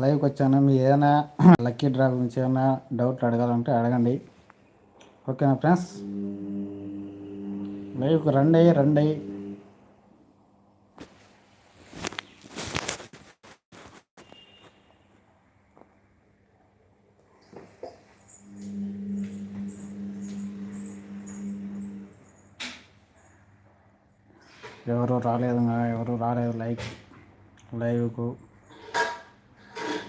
లైవ్కి వచ్చాను. మీ ఏదైనా లక్కీ డ్రా గురించి ఏమైనా డౌట్లు అడగాలంటే అడగండి. ఓకేనా ఫ్రెండ్స్? లైవ్కి రండి రండి. ఎవరు రాలేదు ఎవరు రాలేదు లైక్ లైవ్కు.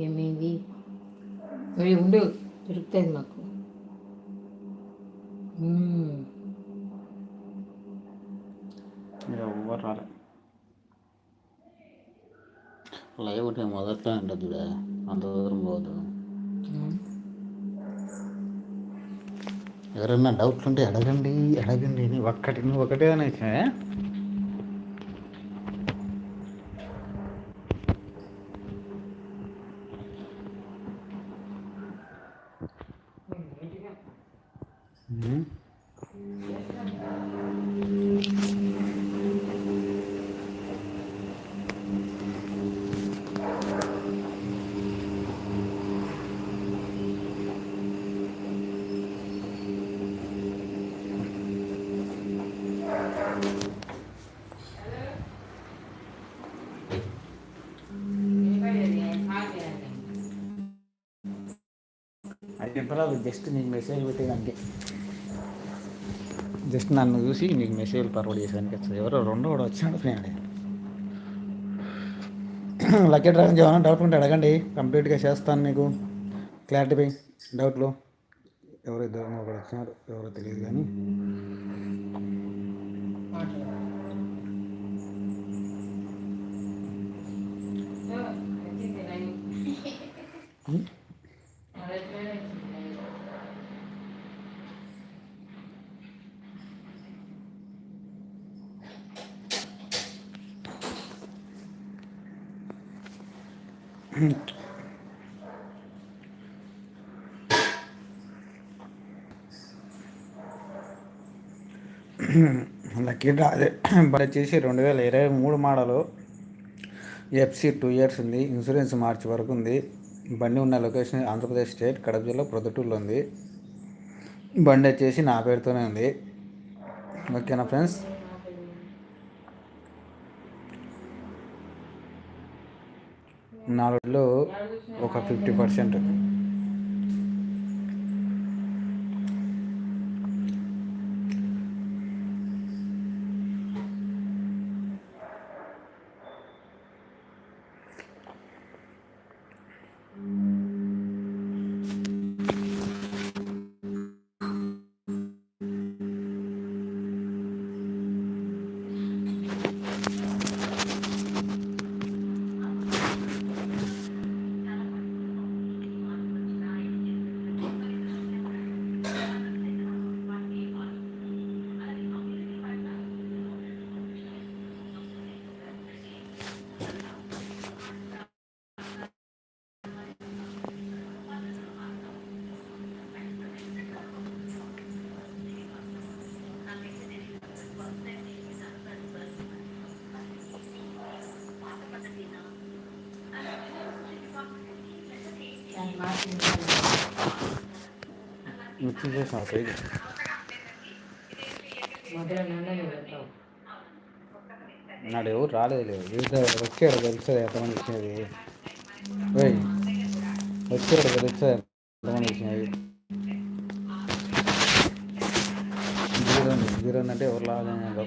ఏమైంది మరి ఉండు దొరుకుతుంది మాకు మ్మ్. ఎవరు రాలే లైవ్ ఉంటే మొదట్లో ఉంటుంది అంత దూరం పోదు ఎవరైనా డౌట్లు ఉంటే అడగండి అడగండి అని ఒక్కటి నువ్వు ఒకటే అనేసా Mm-hmm. చెప్పరాదు జస్ట్ నీకు మెసేజ్ పెట్టేదానికి. జస్ట్ నన్ను చూసి నీకు మెసేజ్ ఫార్వర్డ్ చేసేదానికి వస్తుంది. ఎవరో రెండో కూడా వచ్చాడు ఫ్రెండ్. లక్కీ డ్రాగన్ ఏమైనా డౌట్ ఉంటే అడగండి. కంప్లీట్గా చేస్తాను మీకు క్లారిటీ డౌట్లు ఎవరో ఇద్దరు ఒకరు వచ్చినారు ఎవరో తెలియదు కానీ. లక్కీ డ్రా అదే వచ్చేసి రెండు వేల ఇరవై మూడు మోడలు ఎఫ్సి టూ ఇయర్స్ ఉంది ఇన్సూరెన్స్ మార్చి వరకు ఉంది. బండి ఉన్న లొకేషన్ ఆంధ్రప్రదేశ్ స్టేట్ కడప జిల్లా ప్రొద్దుటూరులో ఉంది. బండి వచ్చేసి నా పేరుతోనే ఉంది. ఓకేనా ఫ్రెండ్స్? నాలుగులో ఒక ఫిఫ్టీ పర్సెంట్ మిక్సింగ్ చేసిన పేజ్ మొదలు నుండి పెడతావు నాడు ఎవరు రాలేదు లేదు వీళ్ళ వచ్చాడు తెలుస్తుంది ఎంతమంది వచ్చినది ఓయ్ వచ్చాడు తెలుస్తుంది ఎంతమంది వచ్చినది జీరో ఉంది జీరో ఉందంటే ఎవరు లాగా